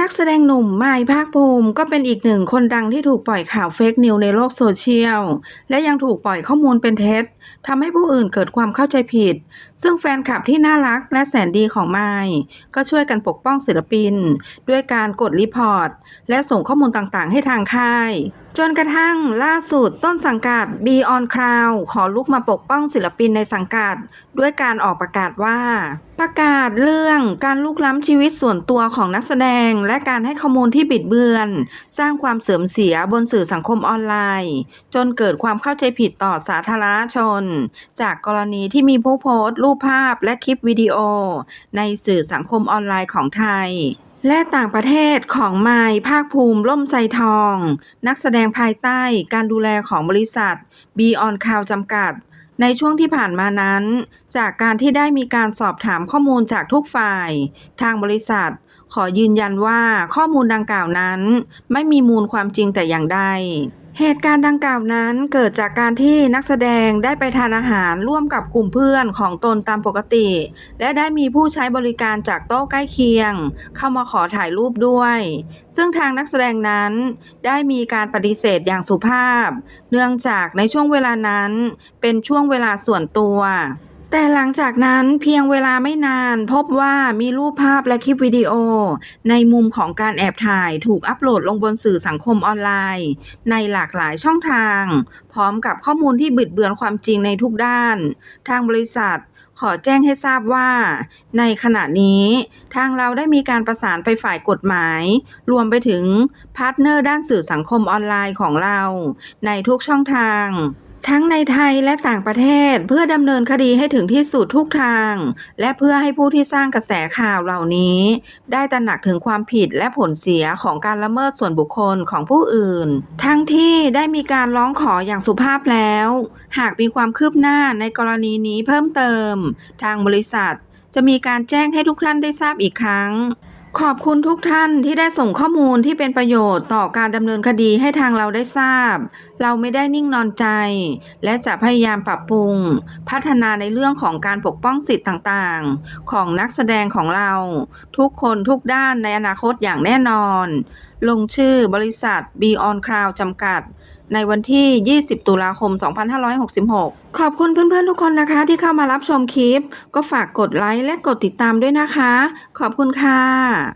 นักแสดงหนุ่มไมค์ภาคภูมิก็เป็นอีกหนึ่งคนดังที่ถูกปล่อยข่าวเฟกนิวในโลกโซเชียล และยังถูกปล่อยข้อมูลเป็นเท็จทำให้ผู้อื่นเกิดความเข้าใจผิด ซึ่งแฟนคลับที่น่ารักและแสนดีของไมค์ก็ช่วยกันปกป้องศิลปิน ด้วยการกดรีพอร์ต และส่งข้อมูลต่างๆ ให้ทางค่าย จนกระทั่งล่าสุดต้นสังกัด b On Cloud ขอลุกมาปกป้องศิลปินในสังกัด ด้วยการออกประกาศว่า ประกาศเรื่องการลุกล้ำชีวิตส่วนตัวของนักแสดง และการให้ข้อมูลที่บิดเบือน สร้างความเสื่อมเสียบนสื่อสังคมออนไลน์ จนเกิดความเข้าใจผิดต่อสาธารณชน จากกรณีที่มีผู้โพสต์รูปภาพและคลิปวิดีโอ ในสื่อสังคมออนไลน์ของไทย และต่างประเทศของไมค์ภาคภูมิล่มไซทอง นักแสดงภายใต้การดูแลของบริษัท b On Cloud จำกัด ในช่วงที่ผ่านมานั้น จากการที่ได้มีการสอบถามข้อมูลจากทุกฝ่าย ทางบริษัท ขอยืนยันว่าข้อมูลดังกล่าวนั้น ไม่มีมูลความจริงแต่อย่างใด เหตุการณ์ดังกล่าวนั้นเกิดจากการที่นักแสดงได้ไปทานอาหารร่วมกับกลุ่มเพื่อนของตนตามปกติ และได้มีผู้ใช้บริการจากโต๊ะใกล้เคียง เข้ามาขอถ่ายรูปด้วย ซึ่งทางนักแสดงนั้นได้มีการปฏิเสธอย่างสุภาพ เนื่องจากในช่วงเวลานั้นเป็นช่วงเวลาส่วนตัว แต่หลังจากนั้นเพียงเวลาไม่นานพบว่ามีรูปภาพและคลิปวิดีโอ ในมุมของการแอบถ่ายถูกอัปโหลดลงบนสื่อสังคมออนไลน์ ในหลากหลายช่องทาง พร้อมกับข้อมูลที่บิดเบือนความจริงในทุกด้าน ทางบริษัทขอแจ้งให้ทราบว่า ในขณะนี้ ทางเราได้มีการประสานไปฝ่ายกฎหมาย รวมไปถึงพาร์ทเนอร์ด้านสื่อสังคมออนไลน์ของเรา ในทุกช่องทาง ทั้งในไทยและต่างประเทศเพื่อดำเนินคดีให้ถึงที่สุดทุกทาง และเพื่อให้ผู้ที่สร้างกระแสข่าวเหล่านี้ ได้ตระหนักถึงความผิดและผลเสียของการละเมิดส่วนบุคคลของผู้อื่น ทั้งที่ได้มีการร้องขออย่างสุภาพแล้ว หากมีความคืบหน้าในกรณีนี้เพิ่มเติม ทางบริษัท จะมีการแจ้งให้ทุกท่านได้ทราบอีกครั้ง ขอบคุณทุกท่านที่ได้ส่งข้อมูลที่เป็นประโยชน์ต่อการดำเนินคดีให้ทางเราได้ทราบ เราไม่ได้นิ่งนอนใจ และจะพยายามปรับปรุง พัฒนาในเรื่องของการปกป้องสิทธิ์ต่างๆ ของนักแสดงของเรา ทุกคนทุกด้านในอนาคตอย่างแน่นอน ลงชื่อบริษัท b On Cloud จำกัดในวันที่ 20 ตุลาคม 2566 ขอบคุณเพื่อนๆทุกคนนะคะ ที่เข้ามารับชมคลิป ก็ฝากกดไลค์และกดติดตามด้วยนะคะ ขอบคุณค่ะ